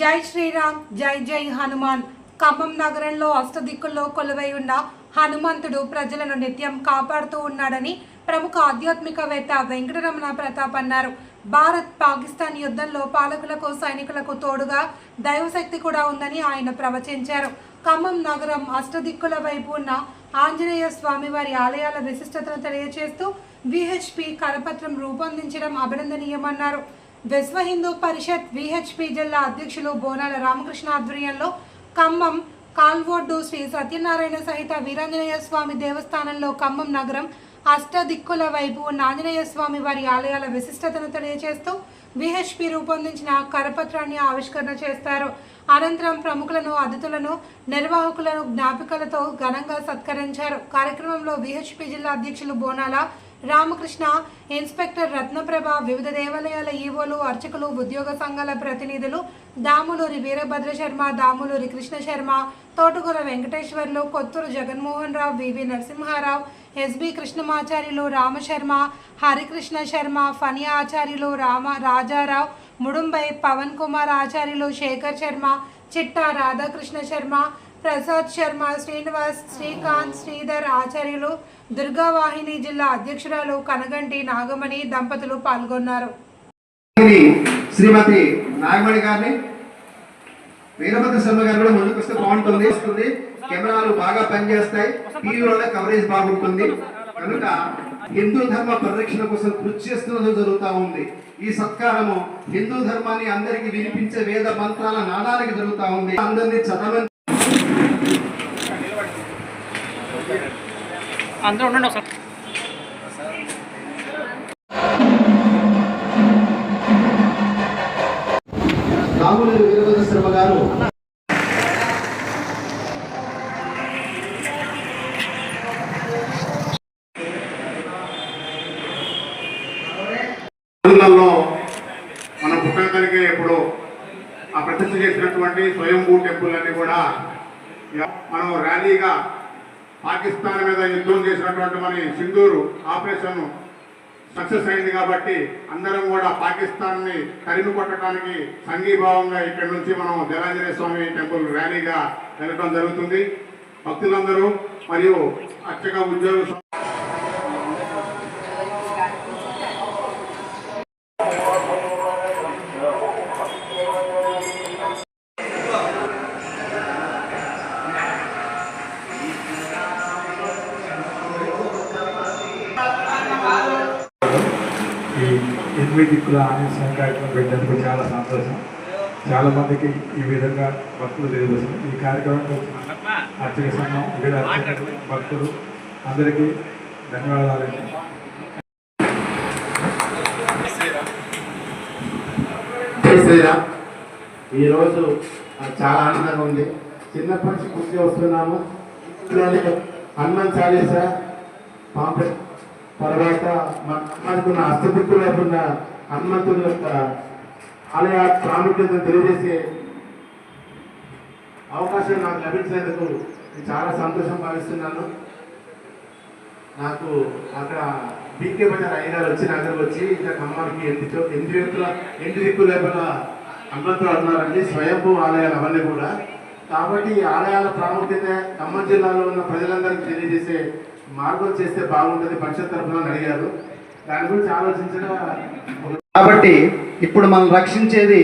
జై శ్రీరామ్ జై జై హనుమాన్. ఖమ్మం నగరంలో అష్టదిక్కుల్లో కొలువై ఉన్న హనుమంతుడు ప్రజలను నిత్యం కాపాడుతూ ఉన్నాడని ప్రముఖ ఆధ్యాత్మికవేత్త వెంకటరమణ ప్రతాప్ అన్నారు. భారత్ పాకిస్తాన్ యుద్ధంలో పాలకులకు సైనికులకు తోడుగా దైవశక్తి కూడా ఉందని ఆయన ప్రవచించారు. ఖమ్మం నగరం అష్టదిక్కుల వైపు ఉన్న ఆంజనేయ స్వామివారి ఆలయాల విశిష్టతను తెలియజేస్తూ విహెచ్పి కరపత్రం రూపొందించడం అభినందనీయమన్నారు. విశ్వ హిందూ పరిషత్ విహెచ్పి జిల్లా అధ్యక్షులు బోనాల రామకృష్ణ ఆధ్వర్యంలో ఖమ్మం కాల్వోడ్డు శ్రీ సత్యనారాయణ సహిత వీరాంజనేయ స్వామి దేవస్థానంలో ఖమ్మం నగరం అష్టదిక్కుల వైపు ఉన్న ఆంజనేయ స్వామి వారి ఆలయాల విశిష్టతను తెలియజేస్తూ విహెచ్పి రూపొందించిన కరపత్రాన్ని ఆవిష్కరణ చేస్తారు. అనంతరం ప్రముఖులను అతిథులను నిర్వాహకులను జ్ఞాపికలతో ఘనంగా సత్కరించారు. కార్యక్రమంలో విహెచ్పి జిల్లా అధ్యక్షులు బోనాల రామకృష్ణ ఇన్స్పెక్టర్ రత్నప్రభ వివిధ దేవాలయాల ఈవోలు అర్చకులు ఉద్యోగ సంఘాల ప్రతినిధులు Damuluri Veerabhadra Sharma Damuluri Krishna Sharma Thotakura Venkateswarlu Kothuru Jaganmohan Rao V V Narasimha Rao S B Krishnamacharyulu Ramasharma Harikrishna Sharma Phani Acharyulu Rama Rajarao Mudumbai Pawan Kumar ఆచార్యులు శేఖర్ శర్మ చిట్టా రాధాకృష్ణ శర్మ ప్రసాద్ శర్మ శ్రీనివాస్ శ్రీకాంత్ శ్రీధర్ ఆచార్యులు దుర్గావాహిని జిల్లా అధ్యక్షురాలు కనగంటి నాగమణి దంపతులు పాల్గొన్నారు. శ్రీమతి నాగమణి గారిని. వీరభద్ర శర్మ గారు కూడా ముందుకు వస్తే బాగుంటుంది. వస్తుంది. కెమెరాలు బాగా పనిచేస్తాయి. టీవీలో కవరేజ్ బాగుంటుంది. కనుక హిందూ ధర్మ పరిరక్షణ కోసం కృషి చేస్తున్నది జరుగుతూ ఉంది. ఈ సత్కారము హిందూ ధర్మాన్ని అందరికి వినిపించే వేద మంత్రాల నాదానికి జరుగుతూ ఉంది. అందరినీ చదవని అందరూ ఉండండి ఒకసారి. రాములేరు వీరభద్ర శర్మ గారు. రోజులలో మన పుట్టకలిగే ఇప్పుడు ఆ ప్రతిష్ఠ చేసినటువంటి స్వయంభూ టెంపుల్ అన్ని కూడా మనం ర్యాలీగా పాకిస్తాన్ మీద యుద్ధం చేసినటువంటి మన సింధూరు ఆపరేషన్ సక్సెస్ అయింది కాబట్టి అందరం కూడా పాకిస్తాన్ని తరిమి కొట్టడానికి సంఘీభావంగా ఇక్కడి నుంచి మనం జలాంజనేయ స్వామి టెంపుల్ ర్యాలీగా వెళ్ళడం జరుగుతుంది. భక్తులందరూ మరియు అర్చక ఉద్యోగ ఎనిమిది దిక్కుల ఆంజనేయ కార్యక్రమం పెట్టినందుకు చాలా సంతోషం. చాలా మందికి ఈ విధంగా భక్తులు తెలియదు ఈ కార్యక్రమంలో అర్చక సంఘం వివిధ భక్తులు అందరికీ ధన్యవాదాలండి శ్రీరామ్. ఈరోజు చాలా ఆనందంగా ఉంది. చిన్నప్పటి నుంచి కృషి వస్తున్నాము. అన్నం హనుమాన్ చాలీసా? పాంప్లెట్ తర్వాత మనకున్న అష్టదిక్కులో లేకుండా హనుమంతుని యొక్క ఆలయ ప్రాముఖ్యత తెలియజేసే అవకాశం నాకు లభించినందుకు నేను చాలా సంతోషం భావిస్తున్నాను. నాకు అక్కడ బీకే బజార్ అయ్యగారు వచ్చి నా దగ్గరకు వచ్చి ఇంకా అమ్మానికి ఎన్ని ఎన్ని వ్యక్తుల ఎన్ని దిక్కు లేకుండా లోపల అన్నారండి స్వయంభూ ఆలయాలు అవన్నీ కూడా. కాబట్టి ఈ ఆలయాల ప్రాముఖ్యత ఖమ్మం జిల్లాలో ఉన్న ప్రజలందరికీ తెలియజేసే మార్గం చేస్తే బాగుంటుంది పరిషత్ తరఫున అడిగారు. దాని గురించి ఆలోచించగా కాబట్టి ఇప్పుడు మనం రక్షించేది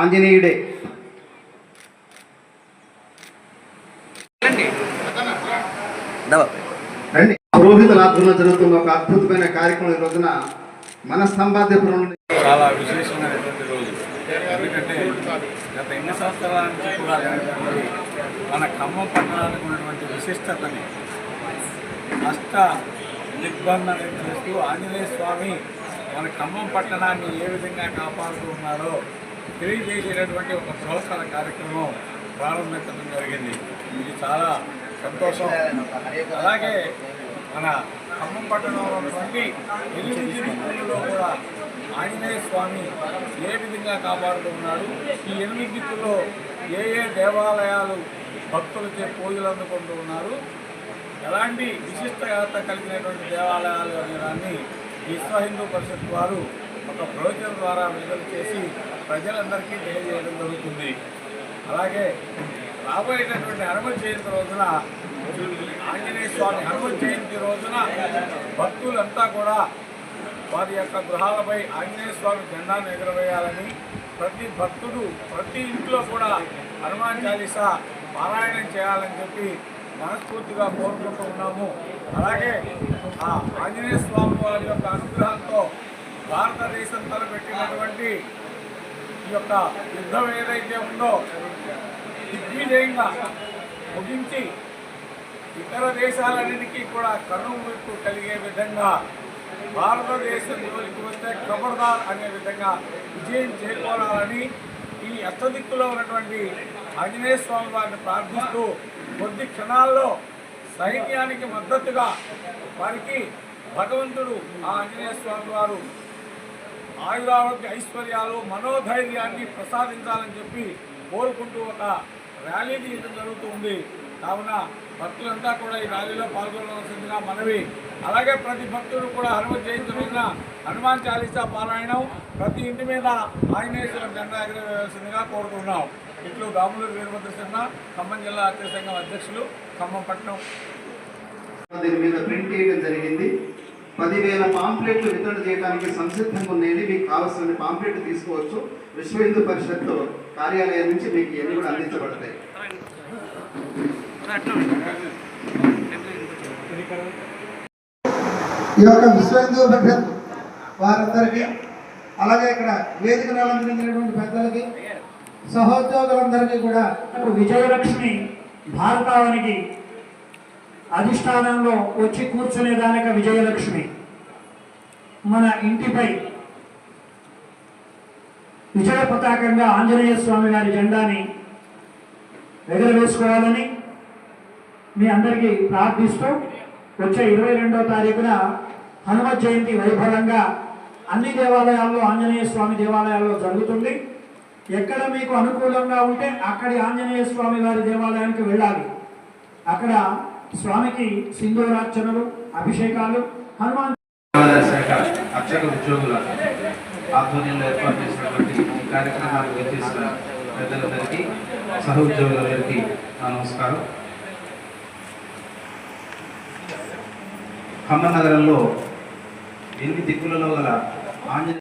ఆంజనేయుడే. రండి. పురోహితుల ఆధ్వర్యంలో జరుగుతున్న ఒక అద్భుతమైన కార్యక్రమం ఈ రోజున మన నుండి చాలా విశేషమైనటువంటి రోజు. ఎందుకంటే గత ఎన్ని సంవత్సరాల నుంచి కూడా మన ఖమ్మం పట్టణానికి ఉన్నటువంటి విశిష్టతని అష్ట దిగ్బంధన చేస్తూ ఆంజనేయ స్వామి మన ఖమ్మం పట్టణాన్ని ఏ విధంగా కాపాడుతూ ఉన్నారో తెలియజేసేటటువంటి ఒక ప్రోత్సాహ కార్యక్రమం ప్రారంభించడం జరిగింది. ఇది చాలా సంతోషం. అలాగే మన ఖమ్మం పట్టణంలో ఉన్నటువంటి ఎనిమిది కూడా ఆంజనేయ స్వామి ఏ విధంగా కాపాడుతున్నాడు ఈ ఎనిమిది దిక్కుల్లో ఏ ఏ దేవాలయాలు భక్తులచే పూజలు అందుకుంటూ ఉన్నారు? ఎలాంటి విశిష్టత కలిగినటువంటి దేవాలయాలు అనే దాన్ని విశ్వ హిందూ పరిషత్ వారు ఒక ప్రవచనం ద్వారా విడుదల చేసి ప్రజలందరికీ తెలియజేయడం జరుగుతుంది. అలాగే రాబోయేటటువంటి హనుమ జయంతి రోజున ఆంజనేయ స్వామి హనుమ జయంతి రోజున భక్తులంతా కూడా వారి యొక్క గృహాలపై ఆంజనేయ స్వామి జెండాను ఎగురవేయాలని ప్రతి భక్తుడు ప్రతి ఇంట్లో కూడా హనుమాన్ చాలీసా పారాయణం చేయాలని చెప్పి మనస్ఫూర్తిగా కోరుకుంటూ ఉన్నాము. అలాగే ఆ ఆంజనేయ స్వామి వారి యొక్క అనుగ్రహంతో భారతదేశం తలపెట్టినటువంటి ఈ యొక్క యుద్ధం ఏదైతే ఉందో దిగ్విజయంగా ముగించి ఇతర దేశాలన్నిటికీ కూడా కనువిప్పు కలిగే విధంగా భారతదేశం జోలికి వస్తే ఖబర్దార్ అనే విధంగా విజయం చేకూరాలని ఈ అష్టదిక్కులో ఉన్నటువంటి ఆంజనేయ స్వామి వారిని ప్రార్థిస్తూ కొద్ది క్షణాల్లో సైన్యానికి మద్దతుగా వారికి భగవంతుడు ఆ ఆంజనేయ స్వామి వారు ఆయురారోగ్య ఐశ్వర్యాలు మనోధైర్యాన్ని ప్రసాదించాలని చెప్పి కోరుకుంటూ ఒక ర్యాలీ తీయడం జరుగుతుంది కావున భక్తులంతా కూడా ఈ ర్యాలీలో పాల్గొనవలసిందిగా మనవి. అలాగే ప్రతి భక్తుడు కూడా హనుమ జయంతి రోజున హనుమాన్ చాలీసా పారాయణం ప్రతి ఇంటి మీద ఆంజనేశ్వరం జెండా ఎగరవేయాల్సిందిగా కోరుతున్నాం ఇట్లు దాములూరు వీరభద్రసింహ ఖమ్మం జిల్లా అత్య సంఘం అధ్యక్షులు ఖమ్మం పట్టణం దీని మీద ప్రింట్ చేయడం జరిగింది. పదివేల పాంప్లెట్లు వితరణ చేయడానికి సంసిద్ధంగా ఉండేది. మీకు కావాల్సిన పాంప్లెట్ తీసుకోవచ్చు. విశ్వ హిందూ పరిషత్ కార్యాలయం నుంచి మీకు ఇవన్నీ కూడా అందించబడతాయి. ఈ యొక్క విశ్వ హిందూ పరిషత్ వారందరికీ అలాగే ఇక్కడ వేదికను అలంకరించినటువంటి పెద్దలకి సహోద్యోగులందరికీ కూడా ఇప్పుడు విజయలక్ష్మి భారతావనికి అధిష్టానంలో వచ్చి కూర్చునేదానిక విజయలక్ష్మి. మన ఇంటిపై విజయ పతాకంగా ఆంజనేయ స్వామి వారి జెండాని ఎగరవేసుకోవాలని మీ అందరికీ ప్రార్థిస్తూ వచ్చే ఇరవై రెండో తారీఖున హనుమ జయంతి వైభవంగా అన్ని దేవాలయాల్లో ఆంజనేయ స్వామి దేవాలయాల్లో జరుగుతుంది. ఎక్కడ మీకు అనుకూలంగా ఉంటే అక్కడి ఆంజనేయ స్వామి వారి దేవాలయానికి వెళ్ళాలి. అక్కడ స్వామికి సింధూరార్చనలు అభిషేకాలు హనుమాన్ శాఖ ఉద్యోగుల ఆధ్వర్యంలో ఏర్పాటు చేసినటువంటి ఈ కార్యక్రమానికి వచ్చేసిన పెద్దలందరికీ సహ ఉద్యోగులందరికీ నా నమస్కారం. ఖమ్మం నగరంలో ఎనిమిది దిక్కులలో గల ఆంజనేయ